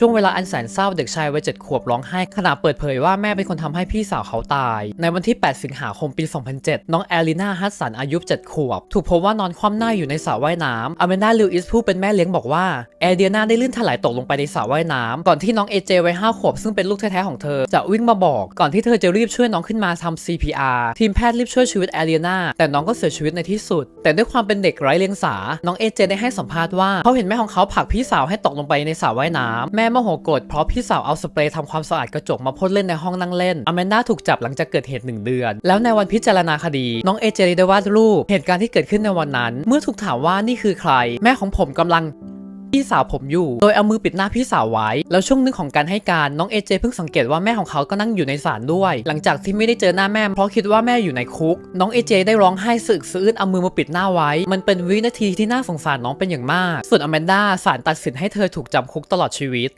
ช่วงเวลาอันแสนเศร้าเด็กชายวัยเจ็ดขวบร้องไห้ขณะเปิดเผยว่าแม่เป็นคนทำให้พี่สาวเขาตาย ในวันที่ 8 สิงหาคมปี 2007 น้องแอลิน่าฮัสสันอายุ 7 ขวบ ถูกพบว่านอนคว่ำหน้าอยู่ในสระว่ายน้ำอเมนดาลิวอิสผู้เป็นแม่เลี้ยงบอกว่าแอเดียนาได้ลื่นถลายตกลงไปในสระว่ายน้ำก่อนที่น้องเอเจวัย5ขวบซึ่งเป็นลูกแท้ๆของเธอ จะวิ่งมาบอกก่อนที่เธอจะรีบช่วยน้องขึ้นมาทำ CPR ทีมแพทย์รีบช่วยชีวิตแอเดียนาแต่น้องก็เสียชีวิตในที่สุด แต่ด้วยความเป็นเด็กไร้เลียงสาน้องเอเจได้ให้สัมภาษณ์ว่าเขาเห็นแม่ของเขาผลักพี่สาวให้ตกลงไปในสระว่ายน้ำแม่โมโหโกรธเพราะพี่สาวเอาสเปรย์ทำความสะอาดกระจกมาพ่นเล่นในห้องนั่งเล่น อแมนดาถูกจับหลังจากเกิดเหตุหนึ่งเดือน แล้วในวันพิจารณาคดี น้องเอเจได้วาดรูป เหตุการณ์ที่เกิดขึ้นในวันนั้น เมื่อถูกถามว่านี่คือใคร แม่ของผมกำลัง พี่สาวผมอยู่ โดยเอามือปิดหน้าพี่สาวไว้ แล้วช่วงนึงของการให้การน้องเอเจเพิ่งสังเกตว่าแม่ของเขาก็นั่งอยู่ในศาลด้วย หลังจากที่ไม่ได้เจอหน้าแม่เพราะคิดว่าแม่อยู่ในคุก น้องเอเจได้ร้องไห้สึกสะอื้นเอามือมาปิดหน้าไว้ มันเป็นวินาทีที่น่าสงสารน้องเป็นอย่างมาก ส่วนอแมนดาศาลตัดสินให้เธอถูกจำคุกตลอดชีวิต